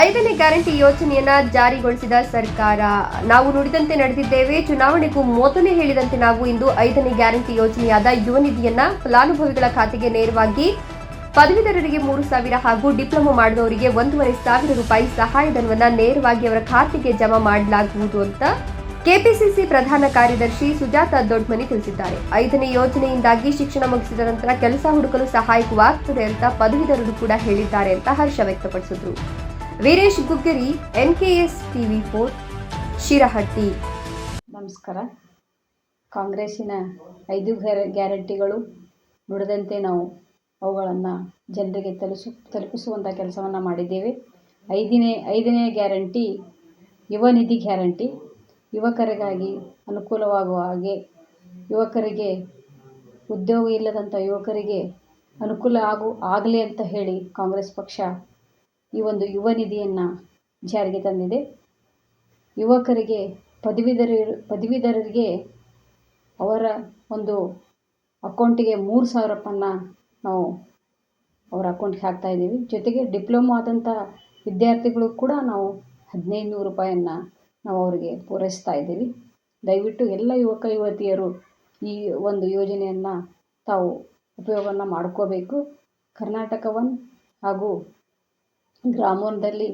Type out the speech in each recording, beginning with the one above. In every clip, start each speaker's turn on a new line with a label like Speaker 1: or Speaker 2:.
Speaker 1: ಐದನೇ ಗ್ಯಾರಂಟಿ ಯೋಜನೆಯನ್ನ ಜಾರಿಗೊಳಿಸಿದ ಸರ್ಕಾರ. ನಾವು ನುಡಿದಂತೆ ನಡೆದಿದ್ದೇವೆ. ಚುನಾವಣೆಗೂ ಮೊದಲೇ ಹೇಳಿದಂತೆ ನಾವು ಇಂದು ಐದನೇ ಗ್ಯಾರಂಟಿ ಯೋಜನೆಯಾದ ಯುವ ನಿಧಿಯನ್ನ ಫಲಾನುಭವಿಗಳ ಖಾತೆಗೆ ನೇರವಾಗಿ ಪದವೀಧರರಿಗೆ ಮೂರು ಸಾವಿರ ಹಾಗೂ ಡಿಪ್ಲೊಮಾ ಮಾಡಿದವರಿಗೆ ಒಂದೂವರೆ ಸಾವಿರ ರೂಪಾಯಿ ಸಹಾಯಧನವನ್ನ ನೇರವಾಗಿ ಅವರ ಖಾತೆಗೆ ಜಮಾ ಮಾಡಲಾಗುವುದು ಅಂತ ಕೆಪಿಸಿಸಿ ಪ್ರಧಾನ ಕಾರ್ಯದರ್ಶಿ ಸುಜಾತ ದೊಡ್ಮನಿ ತಿಳಿಸಿದ್ದಾರೆ. ಐದನೇ ಯೋಜನೆಯಿಂದಾಗಿ ಶಿಕ್ಷಣ ಮುಗಿಸಿದ ನಂತರ ಕೆಲಸ ಹುಡುಕಲು ಸಹಾಯಕವಾಗುತ್ತದೆ ಅಂತ ಪದವೀಧರರು ಕೂಡ ಹೇಳಿದ್ದಾರೆ ಅಂತ ಹರ್ಷ ವ್ಯಕ್ತಪಡಿಸಿದ್ರು. Veeresh Guggari NKS TV for Shirahatti.
Speaker 2: ನಮಸ್ಕಾರ. ಕಾಂಗ್ರೆಸ್ಸಿನ ಐದು ಗ್ಯಾರಂಟಿಗಳು ನುಡಿದಂತೆ ನಾವು ಅವುಗಳನ್ನು ಜನರಿಗೆ ತಲುಸು ತಲುಪಿಸುವಂಥ ಕೆಲಸವನ್ನು ಮಾಡಿದ್ದೇವೆ. ಐದನೇ ಐದನೇ ಗ್ಯಾರಂಟಿ ಯುವ ನಿಧಿ ಗ್ಯಾರಂಟಿ. ಯುವಕರಿಗಾಗಿ ಅನುಕೂಲವಾಗುವ ಹಾಗೆ ಯುವಕರಿಗೆ ಉದ್ಯೋಗ ಇಲ್ಲದಂಥ ಯುವಕರಿಗೆ ಅನುಕೂಲ ಆಗು, ಆಗಲಿ ಅಂತ ಹೇಳಿ ಕಾಂಗ್ರೆಸ್ ಪಕ್ಷ ಈ ಒಂದು ಯುವ ನಿಧಿಯನ್ನು ಜಾರಿಗೆ ತಂದಿದೆ. ಯುವಕರಿಗೆ, ಪದವೀಧರ, ಪದವೀಧರರಿಗೆ ಅವರ ಒಂದು ಅಕೌಂಟಿಗೆ ಮೂರು ಸಾವಿರ ರೂಪಾಯನ್ನ ನಾವು ಅವರ ಅಕೌಂಟ್ಗೆ ಹಾಕ್ತಾ ಇದ್ದೀವಿ. ಜೊತೆಗೆ ಡಿಪ್ಲೊಮಾ ಆದಂಥ ವಿದ್ಯಾರ್ಥಿಗಳು ಕೂಡ ನಾವು ಹದಿನೈದು ನೂರು ರೂಪಾಯನ್ನು ನಾವು ಅವರಿಗೆ ಪೂರೈಸ್ತಾ ಇದ್ದೀವಿ. ದಯವಿಟ್ಟು ಎಲ್ಲ ಯುವಕ, ಯುವತಿಯರು ಈ ಒಂದು ಯೋಜನೆಯನ್ನು ತಾವು ಉಪಯೋಗವನ್ನು ಮಾಡ್ಕೋಬೇಕು. ಕರ್ನಾಟಕ ಒನ್ ಹಾಗೂ ಗ್ರಾಮೋನ್ದಲ್ಲಿ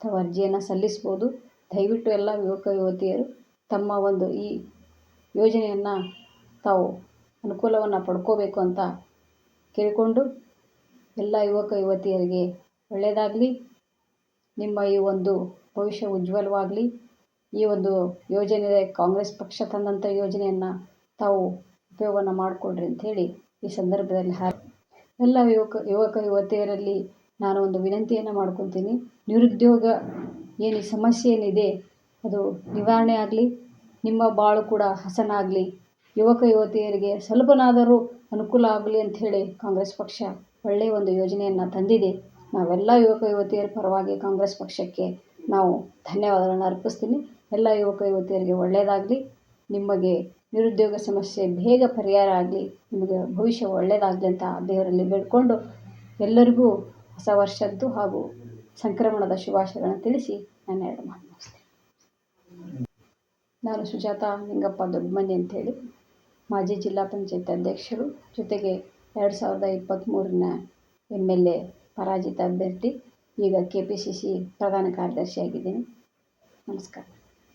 Speaker 2: ತಮ್ಮ ಅರ್ಜಿಯನ್ನು ಸಲ್ಲಿಸ್ಬೋದು. ದಯವಿಟ್ಟು ಎಲ್ಲ ಯುವಕ, ಯುವತಿಯರು ತಮ್ಮ ಒಂದು ಈ ಯೋಜನೆಯನ್ನು ತಾವು ಅನುಕೂಲವನ್ನು ಪಡ್ಕೋಬೇಕು ಅಂತ ಕೇಳಿಕೊಂಡು ಎಲ್ಲ ಯುವಕ, ಯುವತಿಯರಿಗೆ ಒಳ್ಳೆಯದಾಗಲಿ ನಿಮ್ಮ ಈ ಒಂದು ಭವಿಷ್ಯ ಉಜ್ವಲವಾಗಲಿ, ಈ ಒಂದು ಯೋಜನೆ ಕಾಂಗ್ರೆಸ್ ಪಕ್ಷ ತಂದಂಥ ಯೋಜನೆಯನ್ನು ತಾವು ಉಪಯೋಗವನ್ನು ಮಾಡಿಕೊಡ್ರಿ ಅಂಥೇಳಿ ಈ ಸಂದರ್ಭದಲ್ಲಿ ಹಾ ಎಲ್ಲ ಯುವಕ ಯುವಕ, ಯುವತಿಯರಲ್ಲಿ ನಾನು ಒಂದು ವಿನಂತಿಯನ್ನು ಮಾಡ್ಕೊತೀನಿ. ನಿರುದ್ಯೋಗ ಏನು ಸಮಸ್ಯೆ ಏನಿದೆ, ಅದು ನಿವಾರಣೆ ಆಗಲಿ, ನಿಮ್ಮ ಬಾಳು ಕೂಡ ಹಸನಾಗಲಿ ಯುವಕ ಯುವತಿಯರಿಗೆ ಸ್ವಲ್ಪನಾದರೂ ಅನುಕೂಲ ಆಗಲಿ ಅಂಥೇಳಿ ಕಾಂಗ್ರೆಸ್ ಪಕ್ಷ ಒಳ್ಳೆಯ ಒಂದು ಯೋಜನೆಯನ್ನು ತಂದಿದೆ. ನಾವೆಲ್ಲ ಯುವಕ ಯುವತಿಯರ ಪರವಾಗಿ ಕಾಂಗ್ರೆಸ್ ಪಕ್ಷಕ್ಕೆ ನಾವು ಧನ್ಯವಾದಗಳನ್ನು ಅರ್ಪಿಸ್ತೀನಿ. ಎಲ್ಲ ಯುವಕ ಯುವತಿಯರಿಗೆ ಒಳ್ಳೆಯದಾಗಲಿ ನಿಮಗೆ ನಿರುದ್ಯೋಗ ಸಮಸ್ಯೆ ಬೇಗ ಪರಿಹಾರ ಆಗಲಿ, ನಿಮಗೆ ಭವಿಷ್ಯ ಒಳ್ಳೆಯದಾಗಲಿ ಅಂತ ದೇವರಲ್ಲಿ ಬೇಡ್ಕೊಂಡು ಎಲ್ಲರಿಗೂ ಹೊಸ ವರ್ಷದ್ದು ಹಾಗೂ ಸಂಕ್ರಮಣದ ಶುಭಾಶಯಗಳನ್ನು ತಿಳಿಸಿ ನನ್ನ ಎರಡು ಮಾತು ಮುಗಿಸ್ತೇನೆ. ನಾನು ಸುಜಾತ ಲಿಂಗಪ್ಪ ದೊಡ್ಡಮನಿ ಅಂಥೇಳಿ. ಮಾಜಿ ಜಿಲ್ಲಾ ಪಂಚಾಯತ್ ಅಧ್ಯಕ್ಷರು, ಜೊತೆಗೆ ಎರಡು ಸಾವಿರದ ಇಪ್ಪತ್ತ್ಮೂರನ ಎಂ ಎಲ್ ಎ ಪರಾಜಿತ ಅಭ್ಯರ್ಥಿ, ಈಗ ಕೆ ಪಿ ಸಿ ಸಿ ಪ್ರಧಾನ ಕಾರ್ಯದರ್ಶಿಯಾಗಿದ್ದೀನಿ. ನಮಸ್ಕಾರ.